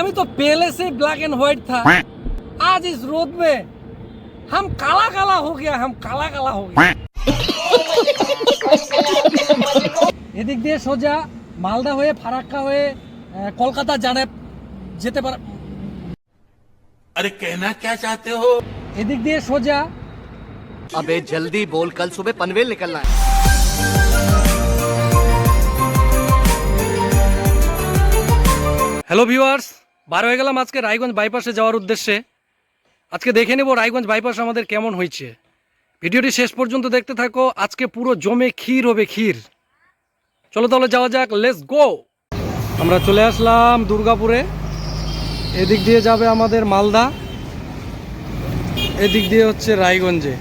अभी तो पहले से ब्लैक एंड व्हाइट था आज इस रोद में हम काला काला हो गया हम काला काला हो गया এদিক দিয়ে সোজা মালদা হয়ে ফারাক্কা হয়ে আহ, কলকাতা জানে যেতে পারে अरे कहना क्या चाहते हो এদিক দিয়ে সোজা अबे जल्दी बोल कल सुबह पनवेल निकलना है হ্যালো ভিউয়ার্স বার হয়ে গেলাম আজকে রায়গঞ্জ বাইপাসে যাওয়ার উদ্দেশ্যে। আজকে দেখে নেব রায়গঞ্জ বাইপাস আমাদের কেমন হয়েছে। ভিডিওটি শেষ পর্যন্ত দেখতে থাকো, আজকে পুরো জমে ক্ষীর হবে ক্ষীর। চলো তাহলে যাওয়া যাক লেস গো আমরা চলে আসলাম দুর্গাপুরে। এদিক দিয়ে যাবে আমাদের মালদা। এদিক দিয়ে হচ্ছে রায়গঞ্জে।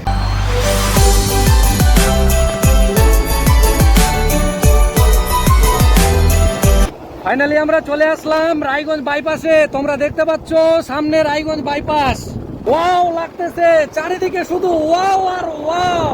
ফাইনালি আমরা চলে আসলাম রায়গঞ্জ বাইপাসে তোমরা দেখতে পাচ্ছ, সামনে রায়গঞ্জ বাইপাস ওয়াও লাগতেছে চারিদিকে শুধু ওয়াও আর ওয়াও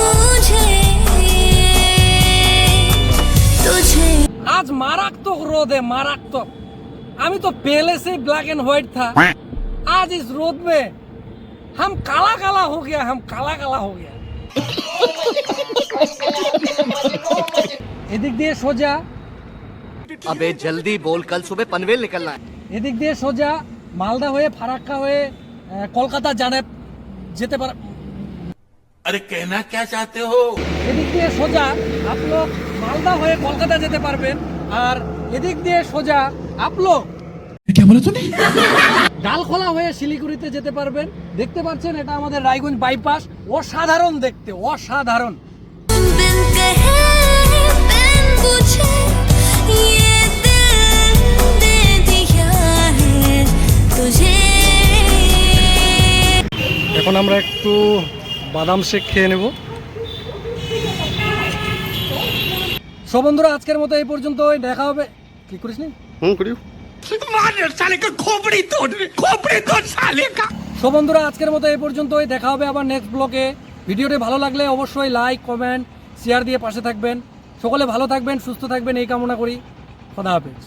तुझे तुझे आज मारात्मक रोद है मारात्मक अभी तो पहले से ब्लैक एंड व्हाइट था आज इस रोद में हम काला काला हो गया हम काला काला हो गया এদিক দিয়ে সোজা अबे जल्दी बोल कल सुबह पनवेल निकलना है এদিক দিয়ে সোজা মালদা হয়ে ফারাক্কা হয়ে কলকাতা জানে যেতে পারে। আরে কেনা কে চাতে হো? এদিক দিয়ে সোজা আপলো মালদা হয়ে কলকাতা যেতে পারবেন আর এদিক দিয়ে সোজা আপলোক কে বলে তুমি ডালখোলা হয়ে শিলিগুড়িতে যেতে পারবেন। দেখতে পাচ্ছেন এটা আমাদের রায়গঞ্জ বাইপাস অসাধারণ দেখতে অসাধারণ। আমরা একটু বাদাম শেক খেয়ে নেব। সো বন্ধুরা আজকের মতো এই পর্যন্ত দেখা হবে। কি করিস নি? সো বন্ধুরা আজকের মতো এই পর্যন্তই। দেখা হবে আবার নেক্সট ব্লগে ভিডিওটি ভালো লাগলে অবশ্যই লাইক কমেন্ট শেয়ার দিয়ে পাশে থাকবেন। সকলে ভালো থাকবেন সুস্থ থাকবেন। এই কামনা করি। খোদা হাফেজ।